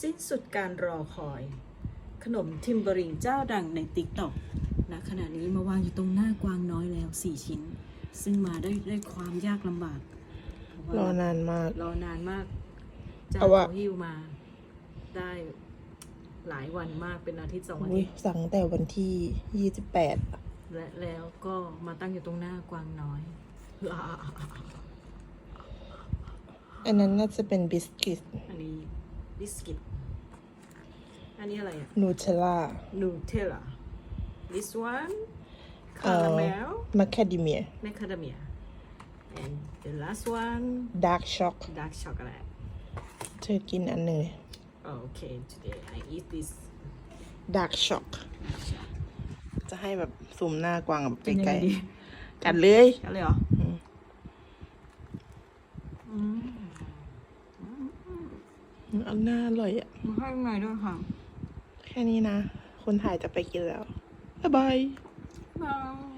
สิ้นสุดการรอคอย ขนมทิมเบอริงเจ้าดังในติ๊กต็อกณขณะนี้มาวางอยู่ตรงหน้ากวางน้อยแล้ว 4 ชิ้น ซึ่งมาได้ด้วยความยากลำบากเพรราะอว่านานมาก รอนานมาก เจ้าเอาวะเขาหิ้วมา ได้หลายวันมากเป็นอาทิตย์สองอาอุ๊ทิยตย์สั่งแต่วันที่ยี่สิบแปดและแล้วก็มาตั้งอยู่ตรงหน้ากวางน้อยอันนั้นน่าจะเป็นบิสกิตอันนี้ บิสกิต อันนี้อะไรอะนูเทลล่า Nutella this one เอ่อ caramel มาคาเดเมีย macadamia and the last one ดาร์กช็อก dark chocolate เธอกินอันหนึ่ง okay today I eat this ดาร์กช็อก จะให้แบบซูมหน้ากวางแบบเป็นยังไกลไงดีๆกันเลยกันเลยเหรออืมอืม อันน่าอร่อยอะมาให้ไงด้วยค่ะ แค่นี้นะ คนถ่ายจะไปกินแล้ว บ๊ายบาย บาย